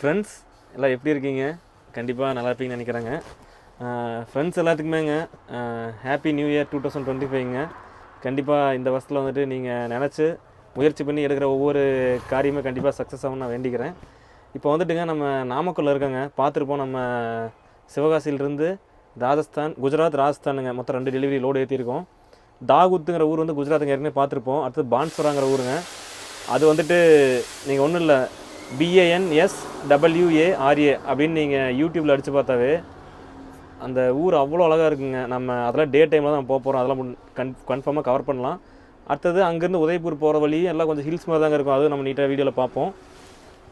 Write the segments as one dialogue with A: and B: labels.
A: Friends எல்லாம் எப்படி இருக்கீங்க? கண்டிப்பாக நல்லா இருப்பீங்கன்னு நினைக்கிறேங்க. Friends எல்லாத்துக்குமேங்க happy new year two thousand twenty ஃபைவ்ங்க கண்டிப்பாக இந்த வருஷத்தில் வந்துட்டு நீங்கள் நினச்சி முயற்சி பண்ணி எடுக்கிற ஒவ்வொரு காரியமே கண்டிப்பாக சக்ஸஸ் ஆகும் நான் வேண்டிக்கிறேன். இப்போ வந்துட்டுங்க நம்ம நாமக்கல்ல இருக்கோங்க. பார்த்துருப்போம் நம்ம சிவகாசியிலிருந்து ராஜஸ்தான் குஜராத் ராஜஸ்தானுங்க. மொத்தம் ரெண்டு டெலிவரி லோடு ஏற்றிருக்கோம் தாகுத்துங்கிற ஊர் வந்து குஜராத்துங்க. ஏற்கனவே பார்த்துருப்போம். அடுத்து பான்ஸ்வராங்கிற ஊருங்க. அது வந்துட்டு நீங்கள் ஒன்றும் இல்லை. பிஏஎன்எஸ் டபிள்யூஏஆர்ஏ அப்படின்னு நீங்கள் யூடியூப்பில் அடித்து பார்த்தாவே அந்த ஊர் அவ்வளோ அழகாக இருக்குங்க. நம்ம அதெல்லாம் டே டைமில் தான் போக போகிறோம் அதெல்லாம் முன்- கன் கன்ஃபார்மாக கவர் பண்ணலாம். அடுத்தது அங்கேருந்து உதய்பூர் போகிற வழி எல்லாம் கொஞ்சம் ஹில்ஸ் மாதிரி தாங்க இருக்கும். அதுவும் நம்ம நீட்டாக வீடியோவில் பார்ப்போம்.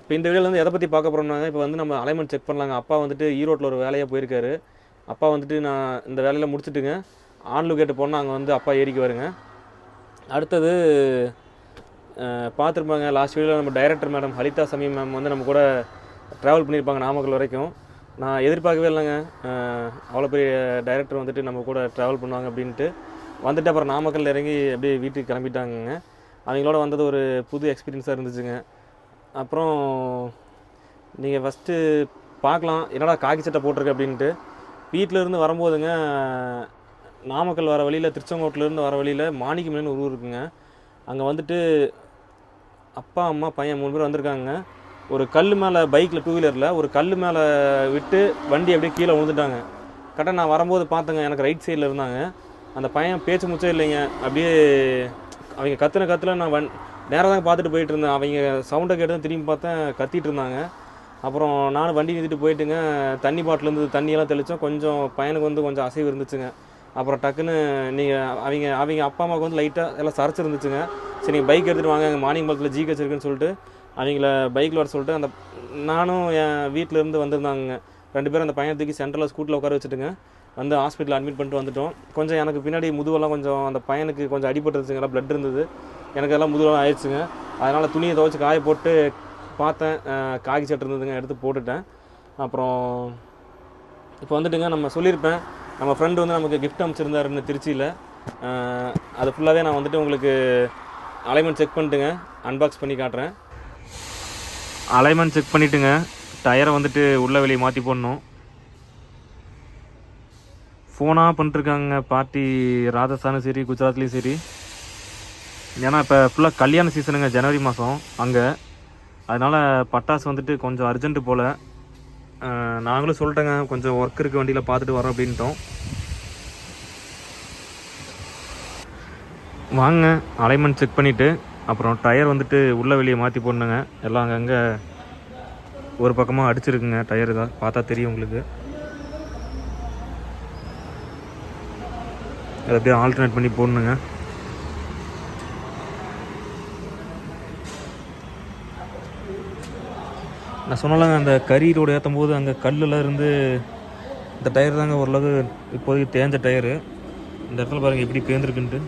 A: இப்போ இந்த வீடியோவில் வந்து எதை பற்றி பார்க்க போகிறோம்னாங்க இப்போ வந்து நம்ம அலைன்மெண்ட் செக் பண்ணலாங்க. அப்பா வந்துட்டு ஈரோட்டில் ஒரு வேலையாக போயிருக்காரு. அப்பா வந்துட்டு நான் இந்த வேலையில் முடிச்சுட்டுங்க. ஆன்லு கேட்டு போனால் அங்கே வந்து அப்பா ஏறிக்கு வருங்க அடுத்தது பார்த்துருப்பாங்க. லாஸ்ட் வீடியோவில் நம்ம director madam Halitha Shameem ma'am வந்து நம்ம கூட ட்ராவல் பண்ணியிருப்பாங்க நாமக்கல் வரைக்கும். நான் எதிர்பார்க்கவே இல்லைங்க. அவ்வளோ பெரிய டைரக்டர் வந்துட்டு நம்ம கூட ட்ராவல் பண்ணுவாங்க அப்படின்ட்டு. வந்துட்டு அப்புறம் நாமக்கல் இறங்கி அப்படியே வீட்டுக்கு கிளம்பிட்டாங்கங்க. அவங்களோட வந்தது ஒரு புது எக்ஸ்பீரியன்ஸாக இருந்துச்சுங்க. அப்புறம் நீங்கள் ஃபஸ்ட்டு பார்க்கலாம். என்னடா காக்கி சட்டை போட்டிருக்கு அப்படின்ட்டு. வீட்டில் இருந்து வரும்போதுங்க நாமக்கல் வர வழியில் திருச்செங்கோட்டிலேருந்து வர வழியில் மாணிக்கமலைன்னு ஒரு ஊர் இருக்குங்க. அங்கே வந்துட்டு அப்பா அம்மா பையன் மூணு பேர் வந்திருக்காங்க. ஒரு கல் மேலே பைக்கில் டூ வீலரில் ஒரு கல் மேலே விட்டு வண்டி அப்படியே கீழே விழுந்துட்டாங்க. கரெக்டாக நான் வரும்போது பார்த்தேங்க எனக்கு ரைட் சைடில் இருந்தாங்க. அந்த பையன் பேச்சு முச்சே இல்லைங்க. அப்படியே அவங்க கத்துன கத்துல நான் வன் நேராக தான் பார்த்துட்டு போயிட்டு இருந்தேன். அவங்க சவுண்டை கேட்டு தான் திரும்பி பார்த்தேன் கத்திட்டு இருந்தாங்க. அப்புறம் நானும் வண்டி நிறுத்திட்டு போயிட்டுங்க தண்ணி பாட்டில் இருந்து தண்ணியெல்லாம் தெளித்தோம் கொஞ்சம் பையனுக்கு வந்து கொஞ்சம் அசைவு இருந்துச்சுங்க. அப்புறம் டக்குன்னு நீங்கள் அவங்க அவங்க அப்பா அம்மாவுக்கு வந்து லைட்டாக எல்லாம் சரைச்சிருந்துச்சுங்க. சரி நீங்கள் பைக் எடுத்துகிட்டு வாங்க மார்னிங் பக்கத்தில் ஜி இருக்குன்னு சொல்லிட்டு அவங்கள பைக்கில் வர சொல்லிட்டு அந்த நானும் என் வீட்டில் இருந்து வந்திருந்தாங்க ரெண்டு பேரும் அந்த பையனை தூக்கி சென்ட்ரலில் ஸ்கூட்டில் உட்கார வச்சுட்டுங்க வந்து ஹாஸ்பிட்டலில் அட்மிட் பண்ணிட்டு வந்துட்டோம். கொஞ்சம் எனக்கு பின்னாடி முதுவெல்லாம் கொஞ்சம் அந்த பையனுக்கு கொஞ்சம் அடிபட்டுருச்சுங்க ப்ளட் இருந்தது. எனக்கு எல்லாம் முதுவெல்லாம் ஆயிடுச்சுங்க. அதனால் துணியை துவைச்சி காய போட்டு பார்த்தேன். அஹ், சட்டை இருந்ததுங்க எடுத்து போட்டுட்டேன். அப்புறம் இப்போ வந்துட்டுங்க நம்ம சொல்லியிருப்பேன். நம்ம ஃப்ரெண்டு வந்து நமக்கு கிஃப்ட் அனுப்பிச்சிருந்தாருன்னு திருச்சியில். அது ஃபுல்லாகவே நான் வந்துட்டு உங்களுக்கு அலைமெண்ட் செக் பண்ணிட்டுங்க. அன்பாக்ஸ் பண்ணி காட்டுறேன். அலைமெண்ட் செக் பண்ணிவிட்டுங்க டயரை வந்துட்டு உள்ள வெளியே மாற்றி போடணும். ஃபோனாக பண்ணிட்டுருக்காங்க பார்ட்டி ராஜஸ்தானும் சரி குஜராத்லேயும் சரி. ஏன்னா இப்போ ஃபுல்லாக கல்யாண சீசனுங்க ஜனவரி மாதம் அங்கே. அதனால் பட்டாசு வந்துட்டு கொஞ்சம் அர்ஜென்ட்டு போல். நாங்களும் சொல்லிட்டேங்க கொஞ்சம் ஒர்க் இருக்க வண்டியில் பார்த்துட்டு வரோம் அப்படின்ட்டோம். வாங்க அலைன்மெண்ட் செக் பண்ணிவிட்டு அப்புறம் டயர் வந்துட்டு உள்ளே வெளியே மாற்றி போடணுங்க. எல்லாம் அங்கங்கே ஒரு பக்கமாக அடிச்சிருக்குங்க டயர் தான் பார்த்தா தெரியும் உங்களுக்கு. அதை அப்படியே ஆல்டர்னேட் பண்ணி போடணுங்க. நான் சொன்னலங்க அந்த கறி ரோடு ஏற்றும் போது அங்கே கல்லில் இருந்து இந்த டயர் தாங்க ஓரளவு இப்போதைக்கு தேஞ்ச டயரு. இந்த இடத்துல பாருங்கள் எப்படி பேர்ந்துருக்குன்ட்டு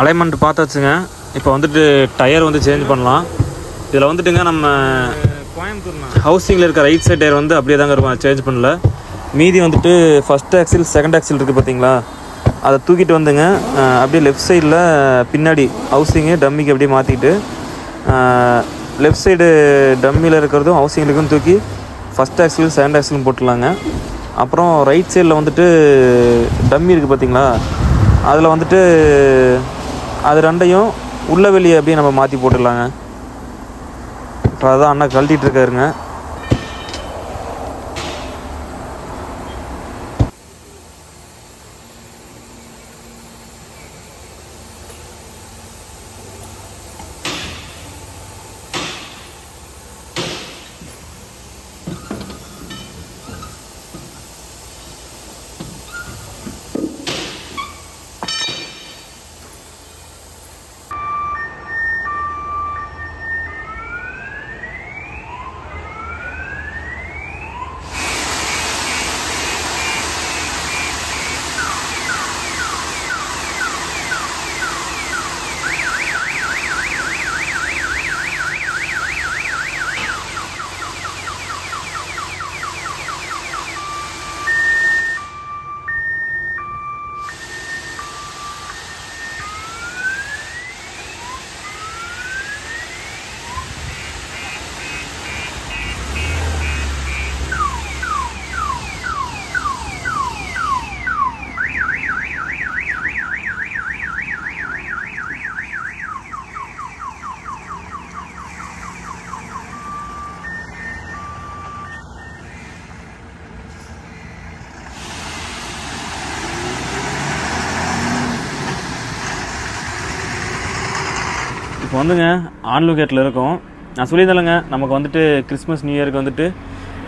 A: அலைன்மெண்ட் பார்த்தாச்சுங்க. இப்போ வந்துட்டு டயர் வந்து சேஞ்ச் பண்ணலாம். இதில் வந்துட்டுங்க நம்ம கோயம்புத்தூர் ஹவுசிங்கில் இருக்க ரைட் சைட் டயர் வந்து அப்படியே தாங்க இருக்கும். சேஞ்ச் பண்ணல. மீதி வந்துட்டு ஃபஸ்ட் ஆக்சில் செகண்ட் ஆக்சில் இருக்குது பார்த்தீங்களா? அதை தூக்கிட்டு வந்துங்க. அப்படியே லெஃப்ட் சைடில் பின்னாடி ஹவுசிங்கு டம்மிக்கு அப்படியே மாற்றிட்டு லெஃப்ட் சைடு டம்மியில் இருக்கிறதும் ஹவுசிங்களுக்கும் தூக்கி ஃபஸ்ட் ஆக்சிலும் செகண்ட் ஆக்சிலும் போட்டுடலாங்க. அப்புறம் ரைட் சைடில் வந்துட்டு டம்மி இருக்குது பார்த்தீங்களா? அதில் வந்துட்டு அது ரெண்டையும் உள்ள வெளியே அப்படியே நம்ம மாற்றி போட்டுடலாங்க. இப்போ அதான் அண்ணா கழட்டிகிட்டு இருக்காருங்க. வந்துங்க ஆன்லோகேட்டில் இருக்கோம். நான் சொல்லியிருந்தேங்க நமக்கு வந்துட்டு கிறிஸ்மஸ் நியூ இயருக்கு வந்துட்டு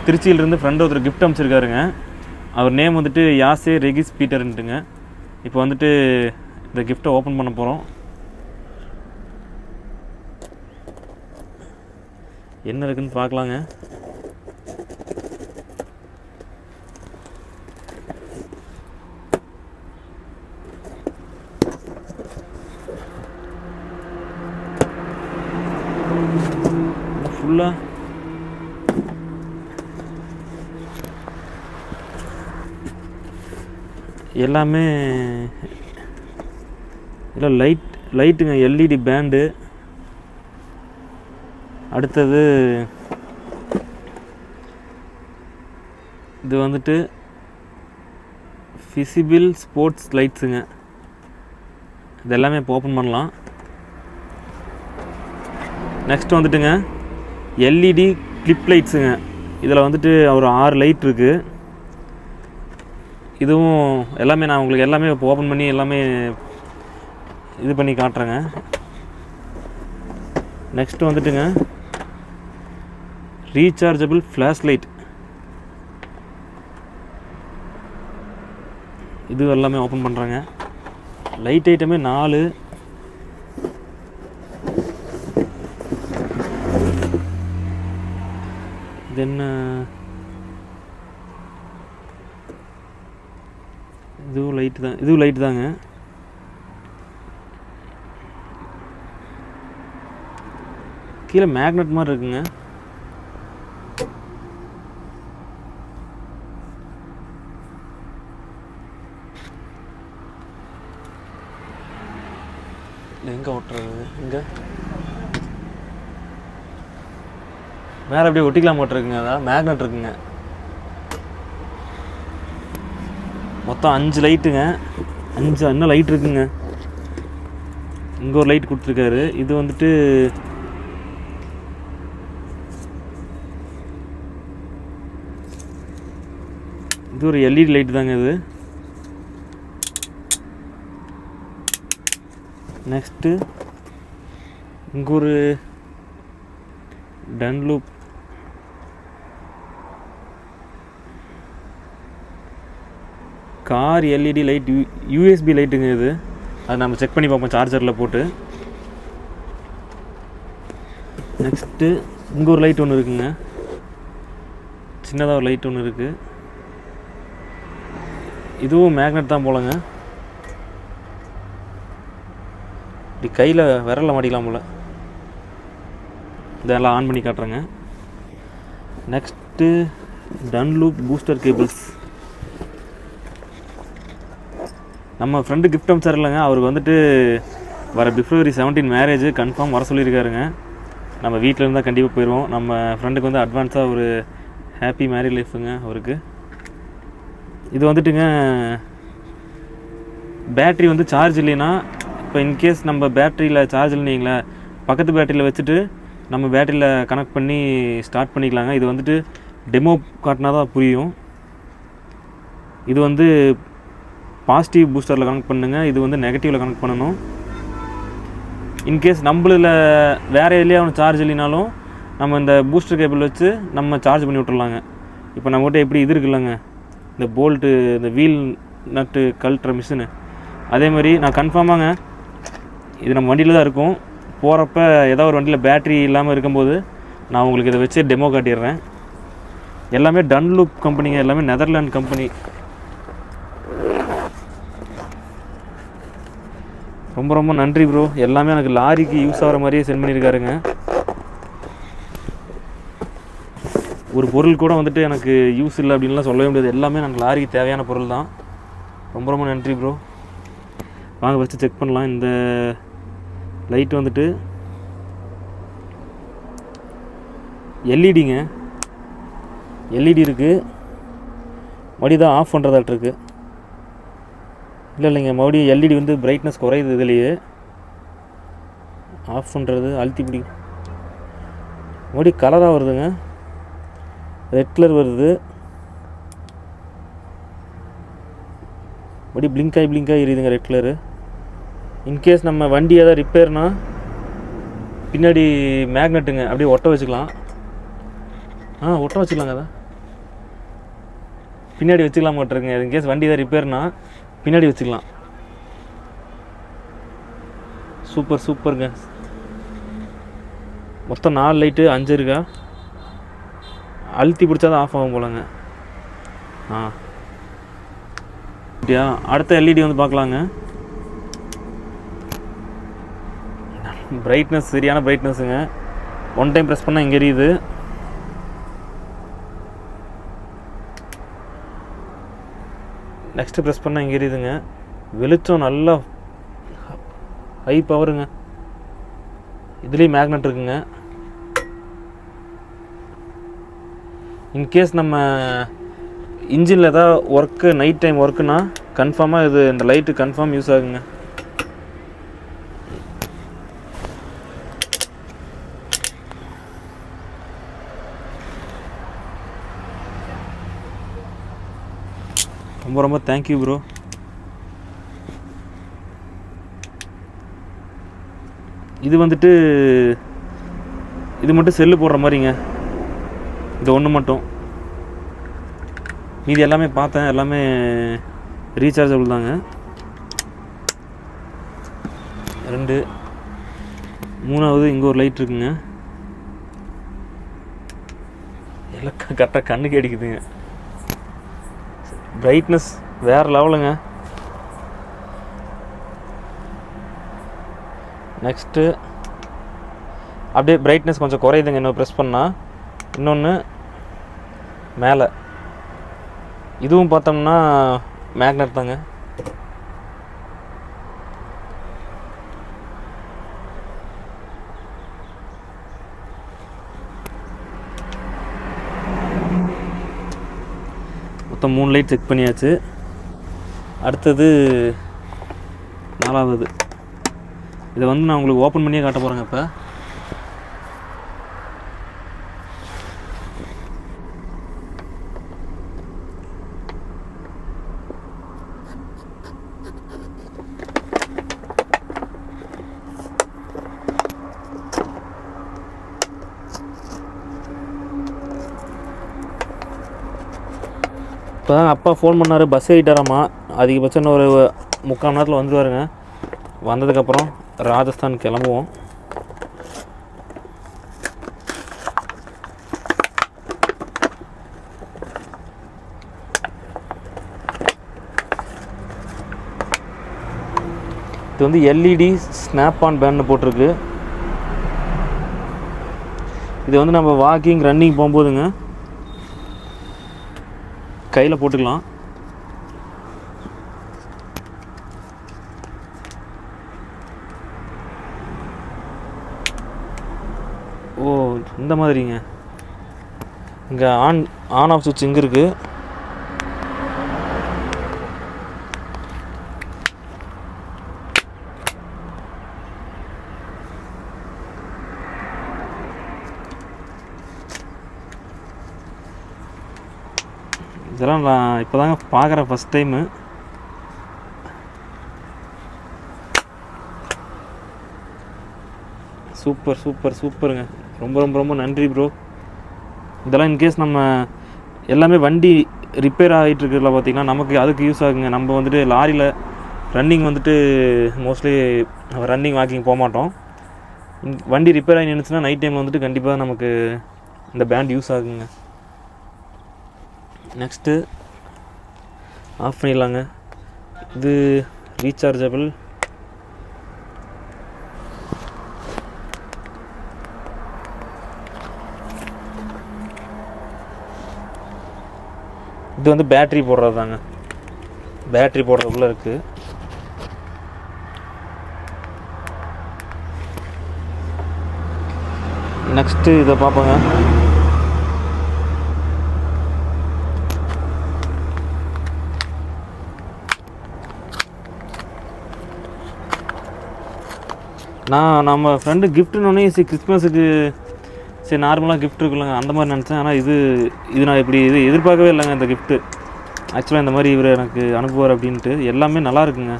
A: திருச்சியிலேருந்து ஃப்ரெண்டு ஒருத்தர் கிஃப்ட் அமைச்சிருக்காருங்க அவர் நேம் வந்துட்டு யாசே ரெகிஸ் பீட்டர்ன்ட்டுங்க. இப்போ வந்துட்டு இந்த கிஃப்ட்டை ஓப்பன் பண்ண போகிறோம் என்ன இருக்குதுன்னு பார்க்கலாங்க. ஃபுல்லாக எல்லாமே இல்லை லைட் லைட்டுங்க எல்இடி பேண்டு அடுத்தது இது வந்துட்டு ஃபிசிபிள் ஸ்போர்ட்ஸ் லைட்ஸுங்க இது எல்லாமே இப்போ ஓப்பன் பண்ணலாம். நெக்ஸ்ட் வந்துட்டுங்க. எல்இடி கிளிப் லைட்ஸுங்க இதில் வந்துட்டு ஒரு ஆறு லைட் இருக்குது இதுவும் எல்லாமே நான் உங்களுக்கு எல்லாமே இப்போ ஓப்பன் பண்ணி எல்லாமே இது பண்ணி காட்டுறேங்க. நெக்ஸ்ட் வந்துட்டுங்க. ரீசார்ஜபிள் ஃப்ளாஷ் லைட் இது எல்லாமே ஓப்பன் பண்ணுறேங்க லைட் ஐட்டமே நாலு இது என்ன uh, இதுவும் லைட்டு தான். இதுவும் லைட்டு தாங்க. கீழே மேக்னெட் மாதிரி இருக்குங்க. எங்கே ஓட்டுறது? இங்கே? மேலே அப்படியே ஒட்டிக்கலாம் போட்டிருக்குங்க அதான் மேக்னெட் இருக்குங்க. மொத்தம் அஞ்சு லைட்டுங்க. அஞ்சு இன்னும் லைட் இருக்குங்க. இங்கே ஒரு லைட் கொடுத்துருக்காரு. இது வந்துட்டு இது ஒரு எல்இடி லைட் தாங்க இது. நெக்ஸ்ட்டு இங்கே ஒரு Dunlop car LED light U USB லைட்டுங்க இது. அதை நம்ம செக் பண்ணி பார்ப்போம் சார்ஜரில் போட்டு. நெக்ஸ்ட்டு இங்கே ஒரு லைட் ஒன்று இருக்குங்க. சின்னதாக ஒரு லைட் ஒன்று இருக்குது இதுவும் மேக்னெட் தான் போலங்க. இப்படி கையில் விரலில் மாட்டிக்கலாம் போல். இதெல்லாம் ஆன் பண்ணி காட்டுறேங்க. நெக்ஸ்ட்டு டன்லூப் பூஸ்டர் கேபிள்ஸ் நம்ம ஃப்ரெண்டு கிஃப்ட் அமிச்சார் இல்லைங்க அவருக்கு வந்துட்டு வர பிப்ரவரி செவன்டீன் மேரேஜ் கன்ஃபார்ம் வர சொல்லியிருக்காருங்க. நம்ம வீட்டில் இருந்தால் கண்டிப்பாக போயிடுவோம் நம்ம ஃப்ரெண்டுக்கு வந்து அட்வான்ஸாக ஒரு ஹாப்பி மேரேஜ் லைஃபுங்க அவருக்கு. இது வந்துட்டுங்க பேட்ரி வந்து சார்ஜ் இல்லைன்னா இப்போ இன்கேஸ் நம்ம பேட்டரியில் சார்ஜ் இல்லைங்களா பக்கத்து பேட்டரியில் வச்சுட்டு நம்ம பேட்டரியில் கனெக்ட் பண்ணி ஸ்டார்ட் பண்ணிக்கலாங்க. இது வந்துட்டு டெமோ காட்டினா தான் புரியும். இது வந்து பாசிட்டிவ் பூஸ்டரில் கனெக்ட் பண்ணுங்க. இது வந்து நெகட்டிவில் கனெக்ட் பண்ணணும். இன்கேஸ் நம்மளில் வேறு எதுலேயே அவனுக்கு சார்ஜ் இல்லைனாலும் நம்ம இந்த பூஸ்டர் கேபிள் வச்சு நம்ம சார்ஜ் பண்ணி விட்டுறலாங்க இப்போ நம்மகிட்ட எப்படி இது இருக்குல்லங்க இந்த போல்ட்டு இந்த வீல் நட்டு கழட்டுற மிஷினு அதே மாதிரி நான் கன்ஃபார்மாங்க இது நம்ம வண்டியில் தான் இருக்கும். போகிறப்ப ஏதோ ஒரு வண்டியில் பேட்ரி இல்லாமல் இருக்கும்போது நான் உங்களுக்கு இதை வச்சு டெமோ காட்டிடுறேன். எல்லாமே டன்லூப் கம்பெனிங்க எல்லாமே நெதர்லாண்ட் கம்பெனி ரொம்ப ரொம்ப நன்றி ப்ரோ எல்லாமே எனக்கு லாரிக்கு யூஸ் ஆகிற மாதிரியே சென்ட் பண்ணியிருக்காருங்க ஒரு பொருள் கூட வந்துட்டு எனக்கு யூஸ் இல்லை அப்படின்லாம் சொல்லவே முடியாது. எல்லாமே எனக்கு லாரிக்கு தேவையான பொருள் தான். ரொம்ப ரொம்ப நன்றி ப்ரோ வாங்க ஃபஸ்ட்டு செக் பண்ணலாம். இந்த லைட் வந்துட்டு எல்இடிங்க எல்இடி இருக்குது மறுபடியும் தான் ஆஃப் பண்ணுறதாட்டிருக்கு இல்லை இல்லைங்க. மறுபடியும் எல்இடி வந்து பிரைட்னஸ் குறையுது இதுலேயே. ஆஃப் பண்ணுறது அழுத்தி பிடி மறுபடியும் கலராக வருதுங்க. ரெட் கலர் வருது. மறுபடியும் பிளிங்க் ஆகி எரியுதுங்க ரெட் கலரு இன்கேஸ் நம்ம வண்டி ஏதாவது ரிப்பேர்னா பின்னாடி மேக்னெட்டுங்க அப்படியே ஒட்ட வச்சுக்கலாம். ஆ ஒட்ட வச்சுக்கலாங்க அதான். பின்னாடி வச்சுக்கலாம் மாட்டிருங்க இன்கேஸ் வண்டி ஏதாவது ரிப்பேர்னா பின்னாடி வச்சுக்கலாம். சூப்பர் சூப்பருங்க மொத்தம் நாலு லைட்டு அஞ்சு இருக்கா? அழுத்தி பிடிச்சா தான் ஆஃப் ஆகும் போலங்க. ஆ. அப்படியா? அடுத்த எல்இடி வந்து பார்க்கலாங்க. பிரைட்னஸ் சரியான பிரைட்னஸ்ஸுங்க ஒன் டைம் ப்ரெஸ் பண்ணால் இங்கே எரியுது. நெக்ஸ்ட்டு ப்ரெஸ் பண்ணால் இங்கே எரியுதுங்க. வெளிச்சம் நல்லா ஹை பவருங்க இதுலேயும் மேக்னெட் இருக்குங்க. இன்கேஸ் நம்ம இன்ஜினில் ஏதாவது ஒர்க்கு நைட் டைம் ஒர்க்குனா கன்ஃபார்மாக இது இந்த லைட்டு கன்ஃபார்ம் யூஸ் ஆகுங்க. ரொம்ப ரொம்ப தேங்க்யூ ப்ரோ இது வந்துட்டு இது மட்டும் செல்லு போடுற மாதிரிங்க. இது ஒன்று மட்டும். மீதி எல்லாமே பார்த்தேன். எல்லாமே ரீசார்ஜபிள் தாங்க. ரெண்டு. மூணாவது இங்கே ஒரு லைட் இருக்குங்க. எல்லாம் கரெக்டாக கண்ணுக்கு அடிக்குதுங்க. பிரைட்னஸ் வேறு லெவலுங்க நெக்ஸ்ட்டு அப்படியே பிரைட்னஸ் கொஞ்சம் குறையுதுங்க. இன்னும் ப்ரெஸ் பண்ணால் இன்னொன்று மேலே. இதுவும் பார்த்தோம்னா மேக்னெட் தாங்க. மொத்தம் மூணு லைட் செக் பண்ணியாச்சு. அடுத்தது நாலாவது. இதை வந்து நான் உங்களுக்கு ஓப்பன் பண்ணியே காட்ட போகிறேங்க இப்போ இப்போ தான் அப்பா ஃபோன் பண்ணார் பஸ் ஏறிட்டாராம்மா அதிகபட்சம் ஒரு முக்கால் மணி நேரத்தில் வந்துடுவாருங்க வந்ததுக்கப்புறம் ராஜஸ்தான் கிளம்புவோம். இது வந்து எல்இடி ஸ்னாப் ஆன் பேன்னு போட்டிருக்கு. இது வந்து நம்ம வாக்கிங் ரன்னிங் போகும்போதுங்க கையில் போட்டுக்கலாம். ஓ இந்த மாதிரிங்க. இங்கே ஆன் ஆன் ஆஃப் சுவிட்ச் இங்கே இருக்குது இதெல்லாம் நான் இப்போ தாங்க பார்க்குறேன் ஃபஸ்ட் டைமு சூப்பர் சூப்பர் சூப்பருங்க. ரொம்ப ரொம்ப ரொம்ப நன்றி ப்ரோ இதெல்லாம் இன்கேஸ் நம்ம எல்லாமே வண்டி ரிப்பேர் ஆகிட்டு இருக்கிறதுல பார்த்திங்கன்னா நமக்கு அதுக்கு யூஸ் ஆகுங்க. நம்ம வந்துட்டு லாரியில் ரன்னிங் வந்துட்டு மோஸ்ட்லி ரன்னிங் வாக்கிங் போக மாட்டோம். வண்டி ரிப்பேர் ஆகி நினச்சுன்னா நைட் டைமில் வந்துட்டு கண்டிப்பாக நமக்கு இந்த பேண்ட் யூஸ் ஆகுங்க. நெக்ஸ்ட்டு ஆஃப் பண்ணிடலாங்க. இது ரீசார்ஜபிள். இது வந்து பேட்ரி போடுறது தாங்க பேட்ரி போடுறதுக்குள்ளே இருக்குது நெக்ஸ்ட்டு இதை பார்ப்போங்க. நான் நம்ம ஃப்ரெண்டு கிஃப்ட்டுனோடனே சரி கிறிஸ்மஸுக்கு சரி நார்மலாக கிஃப்ட் இருக்குல்லங்க அந்த மாதிரி நினச்சேன். ஆனால் இது இது நான் இப்படி இது எதிர்பார்க்கவே இல்லைங்க இந்த கிஃப்ட்டு ஆக்சுவலாக இந்த மாதிரி இவர் எனக்கு அனுப்புவார் அப்படின்ட்டு. எல்லாமே நல்லா இருக்குங்க.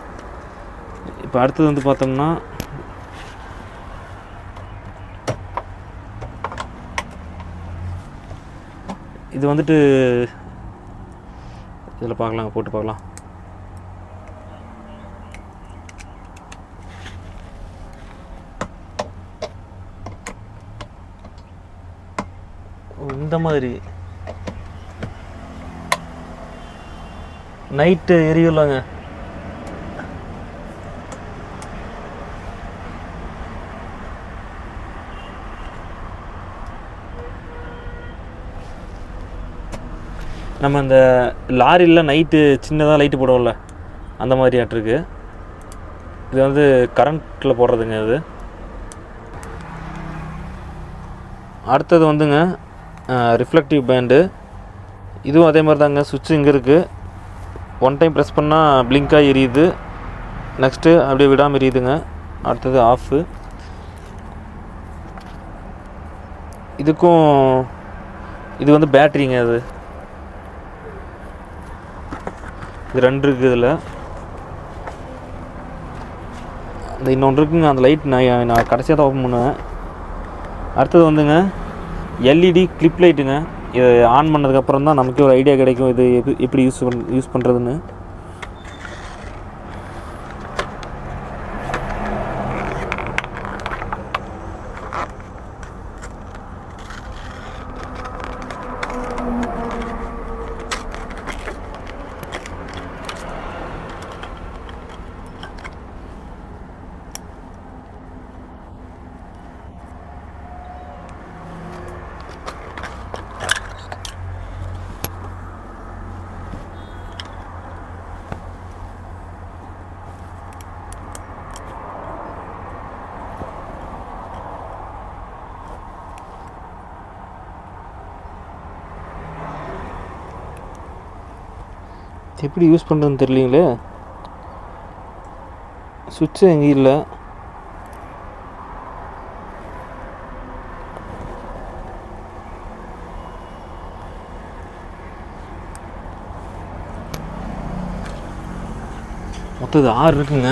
A: இப்போ அடுத்தது வந்து பார்த்தோம்னா இது வந்துட்டு இதில் பார்க்கலாங்க போட்டு பார்க்கலாம். இந்த மாதிரி. நைட்டு எரியும்லங்க நம்ம இந்த லாரியில் நைட்டு சின்னதாக லைட்டு போடுவோம்ல அந்த மாதிரி ஆட்டிருக்கு இது வந்து கரண்ட்டில் போடுறதுங்க இது. அடுத்தது வந்துங்க ரிஃப்ளெக்டிவ் பேண்டு இதுவும் அதே மாதிரி தாங்க சுவிட்ச் இங்கே இருக்குது ஒன் டைம் ப்ரெஸ் பண்ணால் பிளிங்காக எரியுது. நெக்ஸ்ட்டு அப்படியே விடாமல் எரியுதுங்க. அடுத்தது ஆஃபு இதுக்கும் இது வந்து பேட்ரிங்க அது. இது ரெண்டு இருக்குது இதில். இந்த இன்னொன்று இருக்குங்க. அந்த லைட் நான் நான் கடைசியாக தான் ஓப்பன் பண்ணுவேன். அடுத்தது வந்துங்க. எல்இடி கிளிப் லைட்டுங்க இது ஆன் பண்ணதுக்கப்புறம் தான் நமக்கு ஒரு ஐடியா கிடைக்கும். இது எப்படி யூஸ் பண் யூஸ் பண்ணுறதுன்னு எப்படி யூஸ் பண்ணுறதுன்னு தெரியலீங்களே? சுவிட்சு எங்கேயும் இல்லை? மொத்தது ஆறு இருக்குங்க.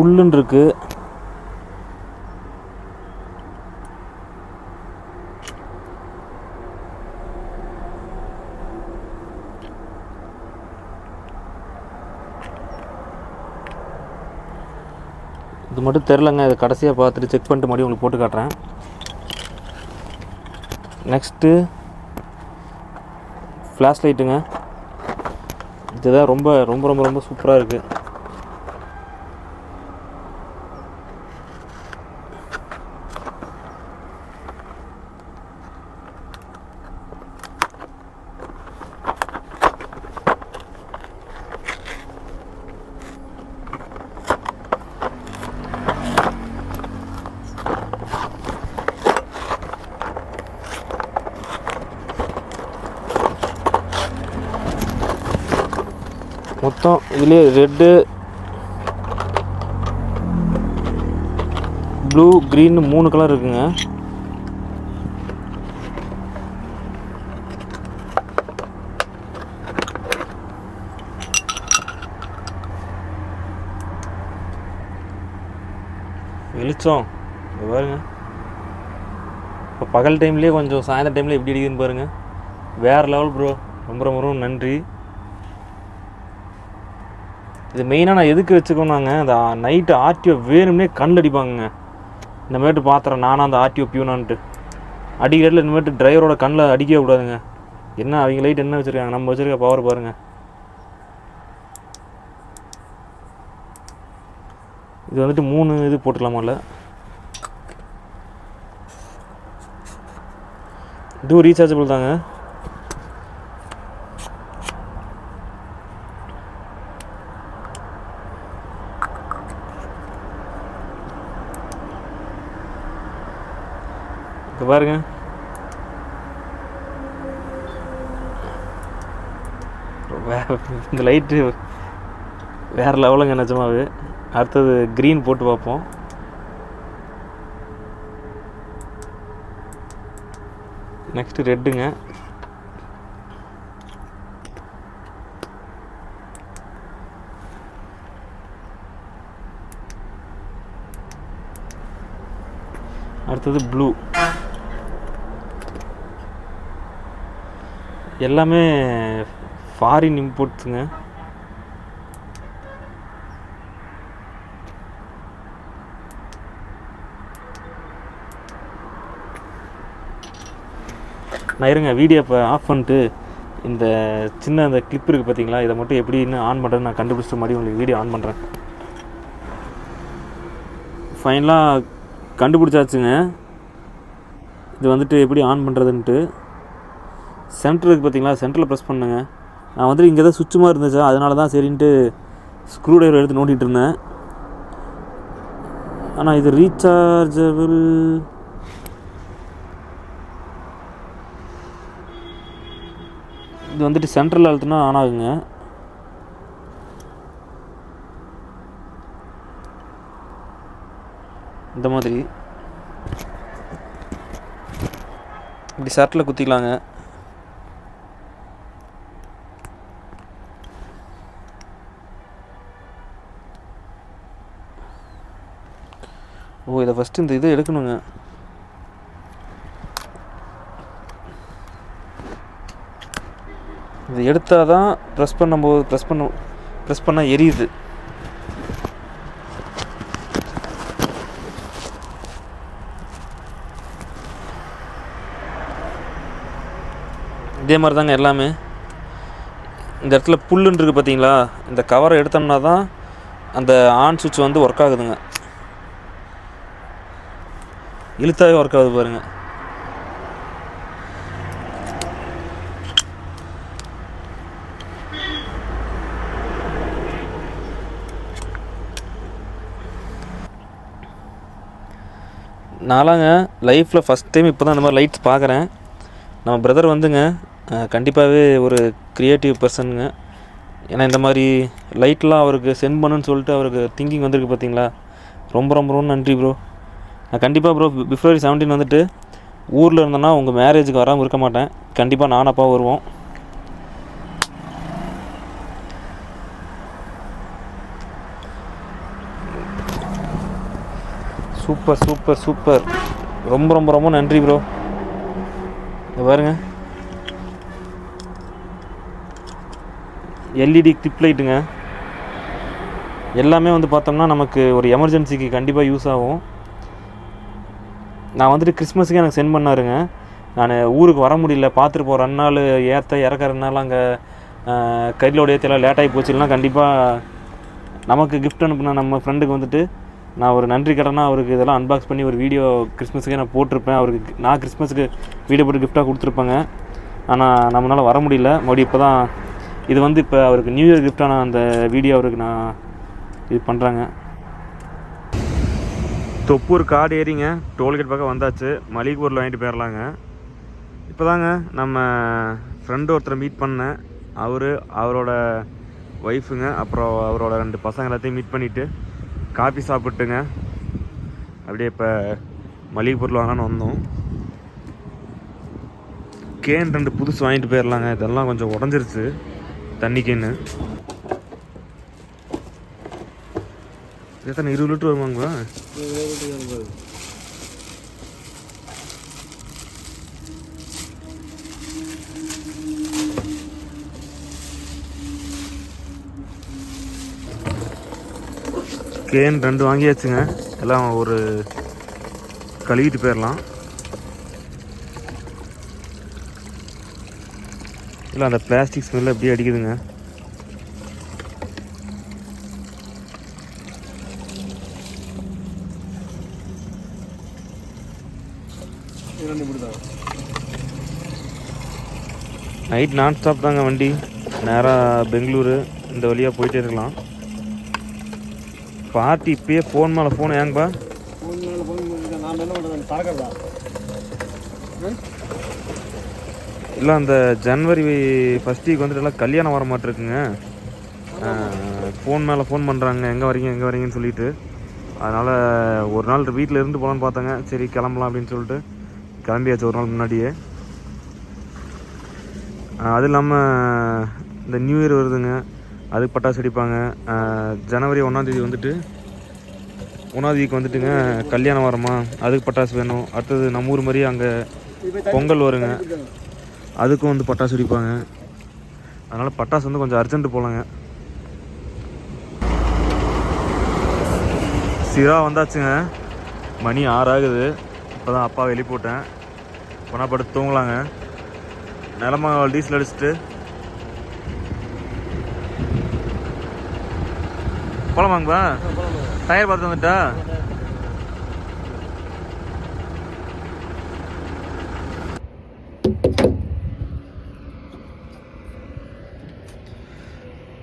A: புல்லுன்னு இருக்கு இது மட்டும் தெரிலங்க இதை கடைசியாக பார்த்துட்டு செக் பண்ணிட்டு மறுபடியும் உங்களுக்கு போட்டு காட்டுறேன். நெக்ஸ்ட்டு ஃப்ளாஷ் லைட்டுங்க இதுதான் ரொம்ப ரொம்ப ரொம்ப ரொம்ப சூப்பராக இருக்குது மொத்தம் இதுலேயே ரெட்டு ப்ளூ க்ரீன் மூணு கலர் இருக்குங்க. வெளிச்சம் பாருங்க. இப்போ பகல் டைம்லேயே கொஞ்சம் சாயந்தரம் டைமில் எப்படி அடிக்குதுன்னு பாருங்கள் வேறு லெவல் ப்ரோ ரொம்ப ரொம்ப ரொம்ப நன்றி. இது மெயினாக நான் எதுக்கு வச்சுக்கோனாங்க அந்த நைட்டு ஆர்டிஓ வேணும்னே கண் அடிப்பாங்க இந்த மாதிரி பாத்திரம் நானும் அந்த ஆர்டிஓ பியூனான்ட்டு. அடிக்கிறதுல இந்த டிரைவரோட கண்ணில் அடிக்கவே கூடாதுங்க. என்ன அவங்க லைட் என்ன வச்சுருக்காங்க? நம்ம வச்சுருக்க பவர் பாருங்கள் இது வந்துட்டு மூணு இது போட்டுடலாமால இதுவும் ரீசார்ஜபிள் தாங்க. பாருங்க. இந்த லைட்டு வேறு லெவலுங்க நிஜமாவே அடுத்தது க்ரீன் போட்டு பார்ப்போம். நெக்ஸ்ட்டு ரெட்டுங்க அடுத்தது ப்ளூ எல்லாமே ஃபாரின் இம்போர்ட்ஸுங்க நான் இருங்க வீடியோ இப்போ ஆஃப் பண்ணிட்டு இந்த சின்ன அந்த கிளிப் இருக்குது பார்த்தீங்களா இதை மட்டும் எப்படின்னு ஆன் பண்ணுறேன்னு நான் கண்டுபிடிச்ச மாதிரி உங்களுக்கு வீடியோ ஆன் பண்ணுறேன் ஃபைனலாக கண்டுபிடிச்சாச்சுங்க. இது வந்துட்டு எப்படி ஆன் பண்ணுறதுன்ட்டு சென்ட்ருக்கு பார்த்தீங்களா? சென்டரில் ப்ரெஸ் பண்ணுங்க. நான் வந்துட்டு இங்கே தான் சுவிட்ச் மாதிரி இருந்துச்சா. அதனால தான் சரின்ட்டு ஸ்க்ரூ டிரைவர் எடுத்து நோண்டிகிட்டு இருந்தேன். ஆனால் இது ரீசார்ஜபிள் இது வந்துட்டு சென்ட்ரல் அழுத்தினா ஆன் ஆகுங்க. இந்த மாதிரி. இப்படி ஷர்ட்டில் குத்திக்கலாங்க. ஓ இதை ஃபஸ்ட்டு இந்த இது எடுக்கணுங்க. இது எடுத்தால் தான் ப்ரெஸ் பண்ணும்போது ப்ரெஸ் பண்ண ப்ரெஸ் பண்ணால் எரியுது. இதே மாதிரி தாங்க எல்லாமே. இந்த இடத்துல புல்லுன்னு இருக்குது பார்த்தீங்களா இந்த கவரை எடுத்தோம்னா தான் அந்த ஆன் சுவிட்ச் வந்து ஒர்க் ஆகுதுங்க. இழுத்தாவே ஒர்க் ஆகுது பாருங்கள் நாலாங்க லைஃப்பில் ஃபஸ்ட் டைம் இப்போ தான் அந்த மாதிரி லைட்ஸ் பார்க்குறேன் நம்ம பிரதர் வந்துங்க கண்டிப்பாகவே ஒரு க்ரியேட்டிவ் பர்சனுங்க ஏன்னா இந்த மாதிரி லைட்லாம் அவருக்கு சென்ட் பண்ணுன்னு சொல்லிட்டு அவருக்கு திங்கிங் வந்திருக்கு பார்த்தீங்களா ரொம்ப ரொம்ப ரொம்ப நன்றி ப்ரோ கண்டிப்பாக ப்ரோ பிப்ரவரி செவன்டீன் வந்துட்டு ஊரில் இருந்தேன்னா உங்கள் மேரேஜுக்கு வராமல் இருக்க மாட்டேன். கண்டிப்பாக நான் அப்பா வருவோம். சூப்பர் சூப்பர் சூப்பர் ரொம்ப ரொம்ப ரொம்ப நன்றி ப்ரோ இதை பாருங்க. எல்இடி கிளிப் லைட்டுங்க எல்லாமே வந்து பார்த்தோம்னா நமக்கு ஒரு எமர்ஜென்சிக்கு கண்டிப்பாக யூஸ் ஆகும். நான் வந்துட்டு கிறிஸ்மஸுக்கு எனக்கு சென்ட் பண்ணாருங்க. நான் ஊருக்கு வர முடியல பார்த்துட்டு போகிற ரெண்டு நாள் ஏற்ற இறக்க ரெண்டு நாள் அங்கே கையிலோட ஏற்றலாம் லேட்டாகி போச்சுன்னா கண்டிப்பாக நமக்கு கிஃப்ட் அனுப்புன நம்ம ஃப்ரெண்டுக்கு வந்துட்டு நான் ஒரு நன்றி கடனாக அவருக்கு இதெல்லாம் அன்பாக்ஸ் பண்ணி ஒரு வீடியோ கிறிஸ்மஸுக்கே நான் போட்டிருப்பேன். அவருக்கு நான் கிறிஸ்மஸுக்கு வீடியோ போட்டு கிஃப்டாக கொடுத்துருப்பேங்க. ஆனால் நம்மளால் வர முடியல. மறுபடியும் இப்போ தான் இது வந்து இப்போ அவருக்கு நியூ இயர் கிஃப்டாக நான் அந்த வீடியோ அவருக்கு நான் இது பண்ணுறேங்க தொப்பூர் காடு ஏறிங்க. டோல்கேட் பக்கம் வந்தாச்சு. மளிகை பொருள் வாங்கிட்டு போயிடலாங்க இப்போ தாங்க நம்ம ஃப்ரெண்டு ஒருத்தரை மீட் பண்ணேன். அவர் அவரோட ஒய்ஃபுங்க அப்புறம் அவரோட ரெண்டு பசங்க எல்லாத்தையும் மீட் பண்ணிவிட்டு காஃபி சாப்பிட்டுங்க. அப்படியே இப்போ மளிகை பொருள் வாங்கலான்னு வந்தோம். கேன் ரெண்டு புதுசு வாங்கிட்டு போயிடலாங்க இதெல்லாம் கொஞ்சம் உடஞ்சிருச்சு. தண்ணி கேன்னு எத்தனை இருபது லிட்டர் வருவாங்களா கேன் ரெண்டு வாங்கியாச்சுங்க. எல்லாம் ஒரு கழுவிட்டு போயிடலாம் இல்லை அந்த பிளாஸ்டிக் ஸ்மெல் அப்படியே அடிக்குதுங்க. நைட் நான் ஸ்டாப் தாங்க வண்டி. நேராக பெங்களூரு இந்த வழியாக போயிட்டே இருக்கலாம். பார்ட்டி இப்பயே ஃபோன் மேலே ஃபோன் ஏங்கப்பா.
B: ஃபோன் மேலே ஃபோன் பண்ணிட்டு நான் என்ன பண்ணுறேன் திறக்கிறதா
A: இல்லை அந்த ஜனவரி ஃபஸ்ட் வீக் வந்துட்டு எல்லாம் கல்யாணம் வர மாட்டிருக்குங்க. ஃபோன் மேலே ஃபோன் பண்ணுறாங்க எங்கே வரீங்க எங்கே வரீங்கன்னு சொல்லிட்டு. அதனால் ஒரு நாள் வீட்டில் இருந்து போகலான்னு பார்த்தாங்க. சரி கிளம்பலாம் அப்படின்னு சொல்லிட்டு. கிளம்பியாச்சு ஒரு நாள் முன்னாடியே. அது இல்லாமல் இந்த நியூ இயர் வருதுங்க. அதுக்கு பட்டாசு அடிப்பாங்க ஜனவரி ஒன்றாந்தேதி வந்துட்டு ஒன்றாந்தேதிக்கு வந்துட்டுங்க கல்யாணம் வரமா. அதுக்கு பட்டாசு வேணும். அடுத்தது நம்ம ஊர் மாதிரி அங்கே பொங்கல் வருங்க. அதுக்கும் வந்து பட்டாசு வெடிப்பாங்க. அதனால் பட்டாசு வந்து கொஞ்சம் அர்ஜென்ட்டு போகலாங்க சிரா வந்தாச்சுங்க. மணி ஆறாகுது இப்போ தான் அப்பா வெளியே போட்டேன் போனால் படுத்து தூங்கலாங்க. நிலமா டீசல் அடிச்சுட்டு. போலாமாங்கப்பா? டயர் பார்த்து வந்துட்டா?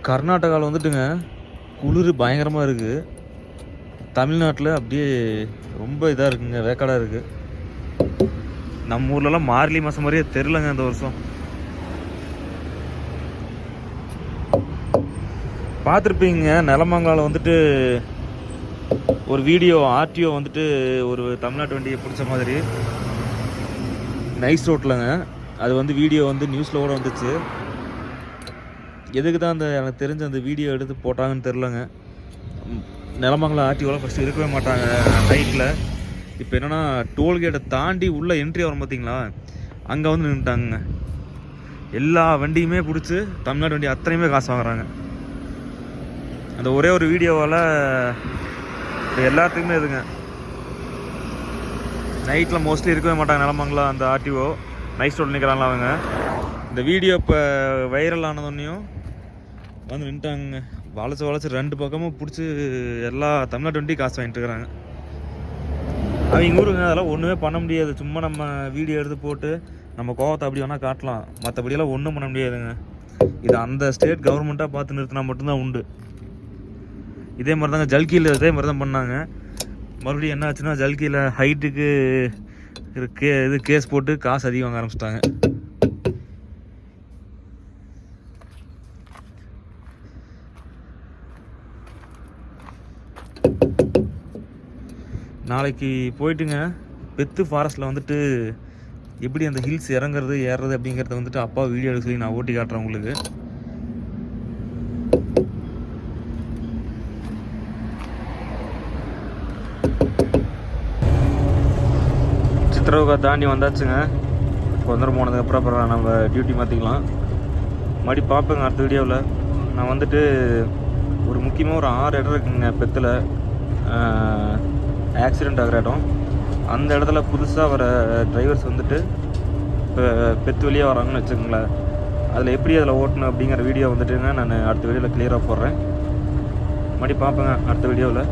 A: கர்நாடகாவில் வந்துட்டுங்க. குளிர் பயங்கரமாக இருக்குது தமிழ்நாட்டில் அப்படியே ரொம்ப இதாக இருக்குங்க வேக்காடாக இருக்குது நம்ம ஊர்லலாம் மார்கழி மாதம் மாதிரியே தெரிலங்க இந்த வருஷம். பார்த்துருப்பீங்க நிலமங்கலாவில் வந்துட்டு ஒரு வீடியோ ஆர்டிஓ வந்துட்டு ஒரு தமிழ்நாட்டு வண்டியை பிடிச்ச மாதிரி. நைஸ் ரோட்டில்ங்க அது வந்து வீடியோ வந்து நியூஸில் கூட வந்துச்சு. எதுக்கு தான் அந்த எனக்கு தெரிஞ்ச அந்த வீடியோ எடுத்து போட்டாங்கன்னு தெரிலங்க நிலமங்கலம் ஆர்டிஓவில் ஃபஸ்ட்டு இருக்கவே மாட்டாங்க நைட்டில் இப்போ என்னென்னா டோல்கேட்டை தாண்டி உள்ளே என்ட்ரி வரும் பார்த்தீங்களா அங்கே வந்து நின்றுட்டாங்க எல்லா வண்டியுமே பிடிச்சி தமிழ்நாடு வண்டி அத்தனையுமே காசு வாங்குறாங்க. அந்த ஒரே ஒரு வீடியோவால் எல்லாத்துக்குமே இதுங்க. நைட்டில் மோஸ்ட்லி இருக்கவே மாட்டாங்க நிலமங்கலம் அந்த ஆர்டிஓ. நைட் ரோட் நிற்கிறாங்களா அவங்க. இந்த வீடியோ இப்போ வைரல் ஆனதொன்னையும் வந்து நின்ட்டாங்க வளைச்சு வளைச்சு ரெண்டு பக்கமும் பிடிச்சி எல்லா தமிழ்நாட்டு வண்டி காசு வாங்கிட்டு இருக்கிறாங்க. அவங்க ஊருங்க அதெல்லாம் ஒன்றுமே பண்ண முடியாது. சும்மா நம்ம வீடியோ எடுத்து போட்டு நம்ம கோவத்தை அப்படி வேணால் காட்டலாம். மற்றபடியெல்லாம் ஒன்றும் பண்ண முடியாதுங்க. இது அந்த ஸ்டேட் கவர்மெண்ட்டாக பார்த்து நிறுத்தினா மட்டும்தான் உண்டு. இதே மாதிரி தாங்க ஜல்கியில் இதே மாதிரி தான் பண்ணாங்க. மறுபடியும் என்ன ஆச்சுன்னா ஜல்கியில் ஹைட்டுக்கு கே இது கேஸ் போட்டு காசு அதிகம் வாங்க ஆரம்பிச்சிட்டாங்க. நாளைக்கு போயிட்டுங்க. பெத்து ஃபாரஸ்ட்டில் வந்துட்டு எப்படி அந்த ஹில்ஸ் இறங்குறது ஏறுறது அப்படிங்கிறத வந்துட்டு அப்பா வீடியோ எடுக்க சொல்லி நான் ஓட்டி காட்டுறேன் உங்களுக்கு. சித்திரவுகா தாண்டி வந்தாச்சுங்க. வந்துடும் போனதுக்கப்புறம் அப்புறம் நம்ம டியூட்டி மாற்றிக்கலாம் மறுபடி பார்ப்பேங்க அடுத்த வீடியோவில் நான் வந்துட்டு ஒரு முக்கியமாக ஒரு ஆறு இடம் இருக்குங்க பெத்தில். ஆக்சிடெண்ட் ஆகிற இடம். அந்த இடத்துல புதுசாக வர டிரைவர்ஸ் வந்துட்டு இப்போ பெத்து வெளியே வராங்கன்னு வச்சுக்கோங்களேன். அதில் எப்படி அதில் ஓட்டணும் அப்படிங்கிற வீடியோ வந்துட்டுங்க நான் அடுத்த வீடியோவில் கிளியராக போடுறேன். மறுபடி பார்ப்பேங்க அடுத்த வீடியோவில்